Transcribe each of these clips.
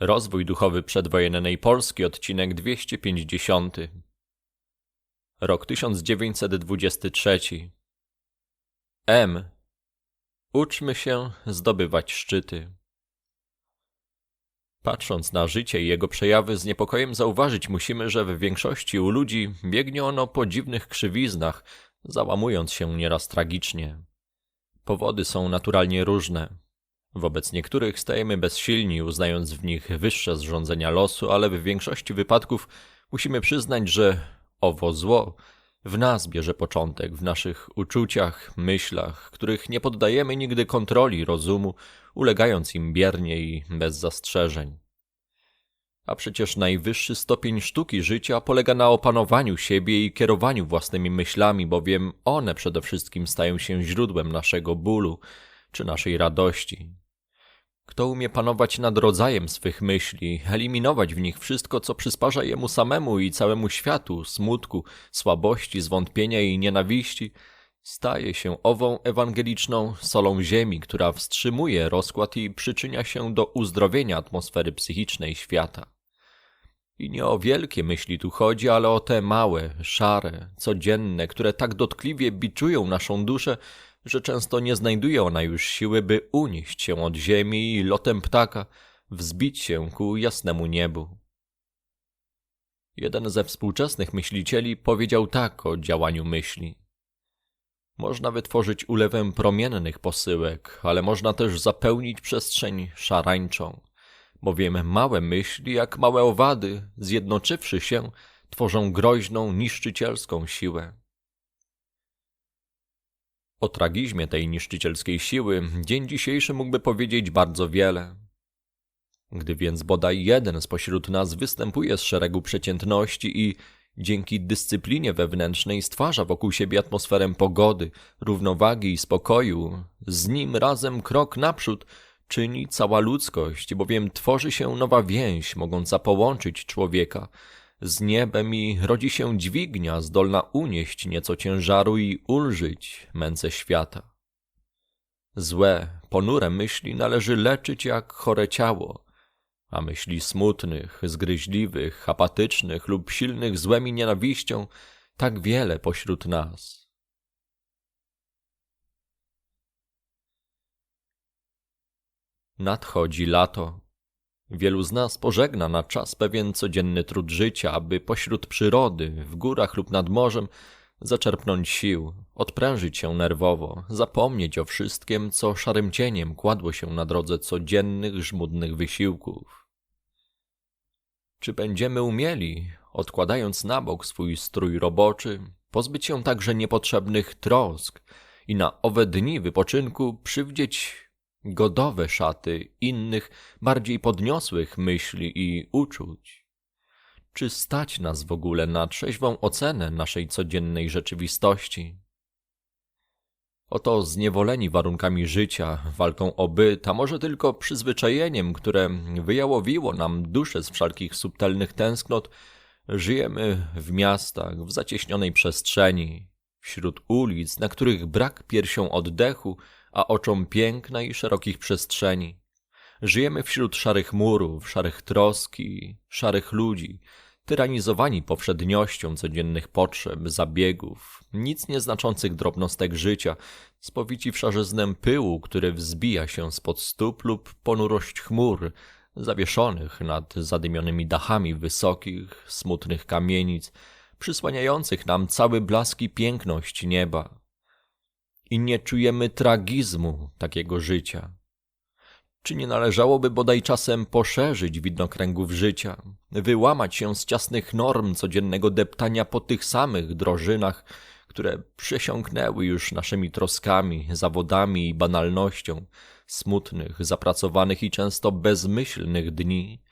Rozwój duchowy przedwojennej Polski, odcinek 250. Rok 1923. M. Uczmy się zdobywać szczyty. Patrząc na życie i jego przejawy, z niepokojem zauważyć musimy, że w większości u ludzi biegnie ono po dziwnych krzywiznach, załamując się nieraz tragicznie. Powody są naturalnie różne. Wobec niektórych stajemy bezsilni, uznając w nich wyższe zrządzenia losu, ale w większości wypadków musimy przyznać, że owo zło w nas bierze początek, w naszych uczuciach, myślach, których nie poddajemy nigdy kontroli rozumu, ulegając im biernie i bez zastrzeżeń. A przecież najwyższy stopień sztuki życia polega na opanowaniu siebie i kierowaniu własnymi myślami, bowiem one przede wszystkim stają się źródłem naszego bólu czy naszej radości. Kto umie panować nad rodzajem swych myśli, eliminować w nich wszystko, co przysparza jemu samemu i całemu światu smutku, słabości, zwątpienia i nienawiści, staje się ową ewangeliczną solą ziemi, która wstrzymuje rozkład i przyczynia się do uzdrowienia atmosfery psychicznej świata. I nie o wielkie myśli tu chodzi, ale o te małe, szare, codzienne, które tak dotkliwie biczują naszą duszę, że często nie znajduje ona już siły, by unieść się od ziemi i lotem ptaka wzbić się ku jasnemu niebu. Jeden ze współczesnych myślicieli powiedział tak o działaniu myśli. Można wytworzyć ulewę promiennych posyłek, ale można też zapełnić przestrzeń szarańczą, bowiem małe myśli, jak małe owady, zjednoczywszy się, tworzą groźną, niszczycielską siłę. O tragizmie tej niszczycielskiej siły dzień dzisiejszy mógłby powiedzieć bardzo wiele. Gdy więc bodaj jeden spośród nas występuje z szeregu przeciętności i dzięki dyscyplinie wewnętrznej stwarza wokół siebie atmosferę pogody, równowagi i spokoju, z nim razem krok naprzód czyni cała ludzkość, bowiem tworzy się nowa więź mogąca połączyć człowieka, z niebem i rodzi się dźwignia zdolna unieść nieco ciężaru i ulżyć męce świata. Złe, ponure myśli należy leczyć jak chore ciało, a myśli smutnych, zgryźliwych, apatycznych lub silnych złem i nienawiścią tak wiele pośród nas. Nadchodzi lato. Wielu z nas pożegna na czas pewien codzienny trud życia, aby pośród przyrody, w górach lub nad morzem, zaczerpnąć sił, odprężyć się nerwowo, zapomnieć o wszystkim, co szarym cieniem kładło się na drodze codziennych, żmudnych wysiłków. Czy będziemy umieli, odkładając na bok swój strój roboczy, pozbyć się także niepotrzebnych trosk i na owe dni wypoczynku przywdzieć godowe szaty innych, bardziej podniosłych myśli i uczuć? Czy stać nas w ogóle na trzeźwą ocenę naszej codziennej rzeczywistości? Oto zniewoleni warunkami życia, walką o byt, a może tylko przyzwyczajeniem, które wyjałowiło nam duszę z wszelkich subtelnych tęsknot, żyjemy w miastach, w zacieśnionej przestrzeni, wśród ulic, na których brak piersią oddechu a oczom piękna i szerokich przestrzeni. Żyjemy wśród szarych murów, szarych troski, szarych ludzi, tyranizowani powszedniością codziennych potrzeb, zabiegów, nic nieznaczących drobnostek życia, spowici w szarzyznę pyłu, który wzbija się spod stóp lub ponurość chmur, zawieszonych nad zadymionymi dachami wysokich, smutnych kamienic, przysłaniających nam cały blask i piękność nieba i nie czujemy tragizmu takiego życia? Czy nie należałoby bodaj czasem poszerzyć widnokręgów życia, wyłamać się z ciasnych norm codziennego deptania po tych samych drożynach, które przesiąknęły już naszymi troskami, zawodami i banalnością smutnych, zapracowanych i często bezmyślnych dni,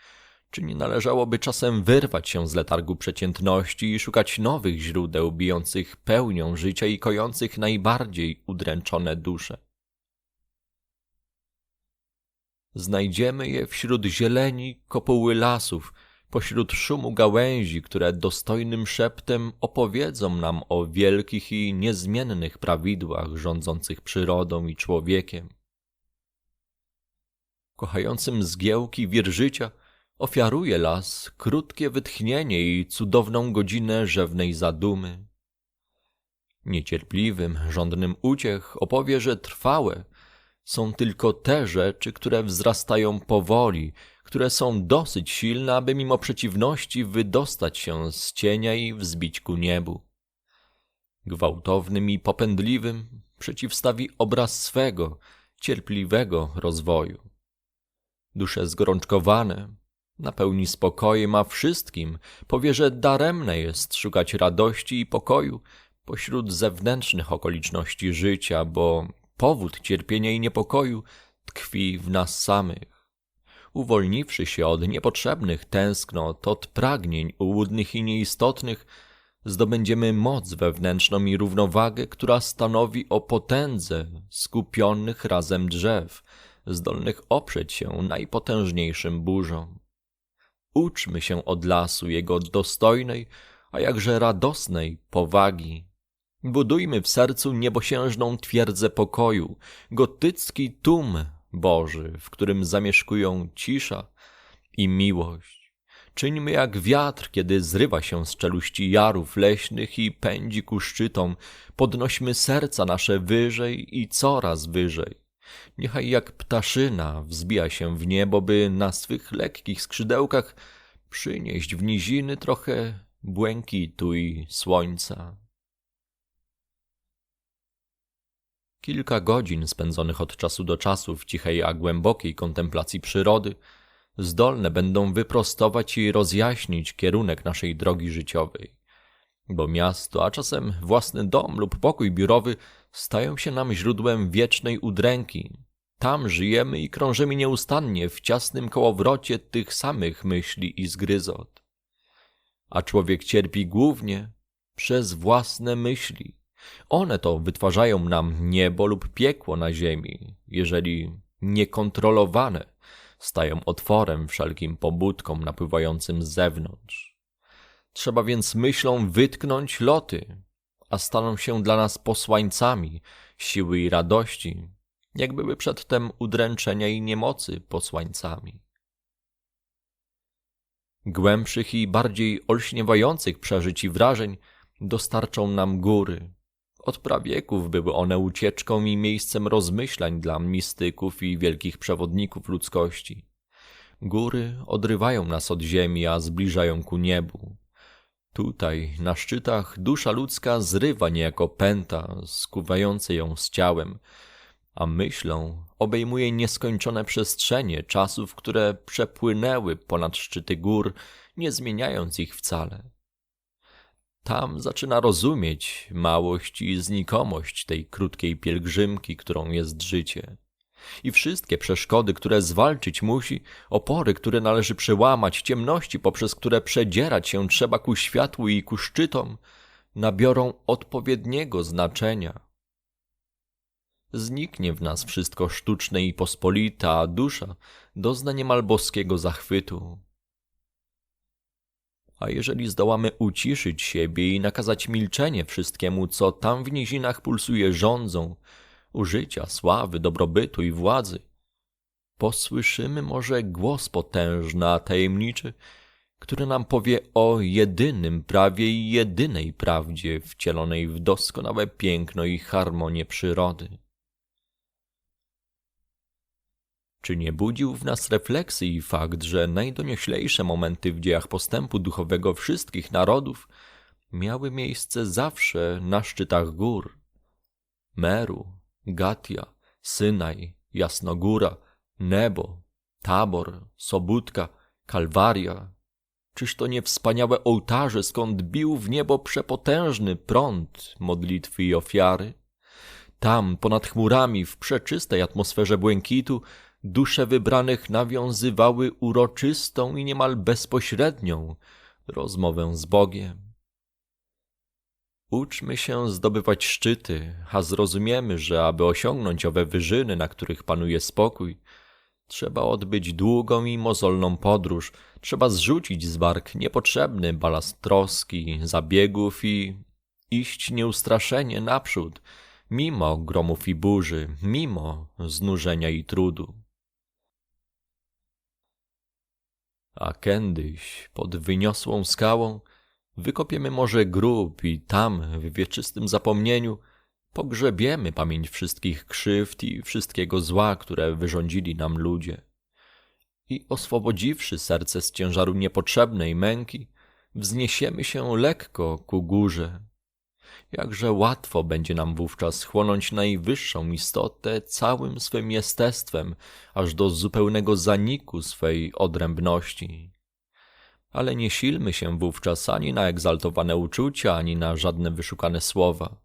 czy nie należałoby czasem wyrwać się z letargu przeciętności i szukać nowych źródeł bijących pełnią życia i kojących najbardziej udręczone dusze? Znajdziemy je wśród zieleni kopuły lasów, pośród szumu gałęzi, które dostojnym szeptem opowiedzą nam o wielkich i niezmiennych prawidłach rządzących przyrodą i człowiekiem. Kochającym zgiełki wir życia – Ofiaruje las krótkie wytchnienie i cudowną godzinę rzewnej zadumy. Niecierpliwym, żądnym uciech opowie, że trwałe są tylko te rzeczy, które wzrastają powoli, które są dosyć silne, aby mimo przeciwności wydostać się z cienia i wzbić ku niebu. Gwałtownym i popędliwym przeciwstawi obraz swego, cierpliwego rozwoju. Dusze zgorączkowane, napełni spokojem, a wszystkim powie, że daremne jest szukać radości i pokoju pośród zewnętrznych okoliczności życia, bo powód cierpienia i niepokoju tkwi w nas samych. Uwolniwszy się od niepotrzebnych tęsknot, od pragnień ułudnych i nieistotnych, zdobędziemy moc wewnętrzną i równowagę, która stanowi o potędze skupionych razem drzew, zdolnych oprzeć się najpotężniejszym burzom. Uczmy się od lasu jego dostojnej, a jakże radosnej powagi. Budujmy w sercu niebosiężną twierdzę pokoju, gotycki tum Boży, w którym zamieszkują cisza i miłość. Czyńmy jak wiatr, kiedy zrywa się z czeluści jarów leśnych i pędzi ku szczytom. Podnośmy serca nasze wyżej i coraz wyżej. Niechaj jak ptaszyna wzbija się w niebo, by na swych lekkich skrzydełkach przynieść w niziny trochę błękitu i słońca. Kilka godzin spędzonych od czasu do czasu w cichej a głębokiej kontemplacji przyrody zdolne będą wyprostować i rozjaśnić kierunek naszej drogi życiowej. Bo miasto, a czasem własny dom lub pokój biurowy stają się nam źródłem wiecznej udręki. Tam żyjemy i krążymy nieustannie w ciasnym kołowrocie tych samych myśli i zgryzot. A człowiek cierpi głównie przez własne myśli. One to wytwarzają nam niebo lub piekło na ziemi, jeżeli niekontrolowane stają otworem wszelkim pobudkom napływającym z zewnątrz. Trzeba więc myślą wytknąć loty, a staną się dla nas posłańcami siły i radości, jak były przedtem udręczenia i niemocy posłańcami. Głębszych i bardziej olśniewających przeżyć i wrażeń dostarczą nam góry. Od prawieków były one ucieczką i miejscem rozmyślań dla mistyków i wielkich przewodników ludzkości. Góry odrywają nas od ziemi, a zbliżają ku niebu. Tutaj, na szczytach, dusza ludzka zrywa niejako pęta, skuwające ją z ciałem, a myślą obejmuje nieskończone przestrzenie czasów, które przepłynęły ponad szczyty gór, nie zmieniając ich wcale. Tam zaczyna rozumieć małość i znikomość tej krótkiej pielgrzymki, którą jest życie. I wszystkie przeszkody, które zwalczyć musi, opory, które należy przełamać, ciemności, poprzez które przedzierać się trzeba ku światłu i ku szczytom, nabiorą odpowiedniego znaczenia. Zniknie w nas wszystko sztuczne i pospolite, a dusza dozna niemal boskiego zachwytu. A jeżeli zdołamy uciszyć siebie i nakazać milczenie wszystkiemu, co tam w nizinach pulsuje rządzą, użycia, sławy, dobrobytu i władzy, posłyszymy może głos potężny, a tajemniczy, który nam powie o jedynym prawie i jedynej prawdzie wcielonej w doskonałe piękno i harmonię przyrody. Czy nie budził w nas refleksji fakt, że najdonioślejsze momenty w dziejach postępu duchowego wszystkich narodów miały miejsce zawsze na szczytach gór? Meru, Gatia, Synaj, Jasnogóra, Nebo, Tabor, Sobótka, Kalwaria. Czyż to nie wspaniałe ołtarze, skąd bił w niebo przepotężny prąd modlitwy i ofiary? Tam, ponad chmurami, w przeczystej atmosferze błękitu, dusze wybranych nawiązywały uroczystą i niemal bezpośrednią rozmowę z Bogiem. Uczmy się zdobywać szczyty, a zrozumiemy, że aby osiągnąć owe wyżyny, na których panuje spokój, trzeba odbyć długą i mozolną podróż, trzeba zrzucić z bark niepotrzebny balast troski, zabiegów i iść nieustraszenie naprzód, mimo gromów i burzy, mimo znużenia i trudu. A kiedyś pod wyniosłą skałą wykopiemy może grób i tam, w wieczystym zapomnieniu, pogrzebiemy pamięć wszystkich krzywd i wszystkiego zła, które wyrządzili nam ludzie. I oswobodziwszy serce z ciężaru niepotrzebnej męki, wzniesiemy się lekko ku górze. Jakże łatwo będzie nam wówczas chłonąć najwyższą istotę całym swym jestestwem, aż do zupełnego zaniku swej odrębności. Ale nie silmy się wówczas ani na egzaltowane uczucia, ani na żadne wyszukane słowa.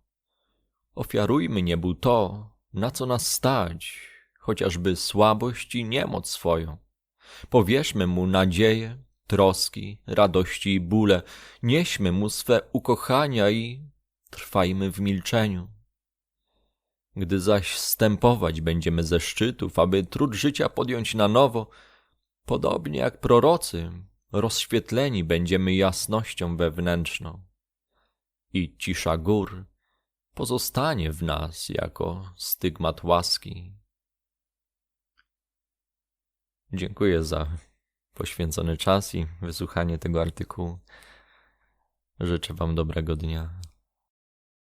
Ofiarujmy niebu to, na co nas stać, chociażby słabość i niemoc swoją. Powierzmy mu nadzieję, troski, radości i bóle, nieśmy mu swe ukochania i trwajmy w milczeniu. Gdy zaś stępować będziemy ze szczytów, aby trud życia podjąć na nowo, podobnie jak prorocy, rozświetleni będziemy jasnością wewnętrzną. I cisza gór pozostanie w nas jako stygmat łaski. Dziękuję za poświęcony czas i wysłuchanie tego artykułu. Życzę Wam dobrego dnia.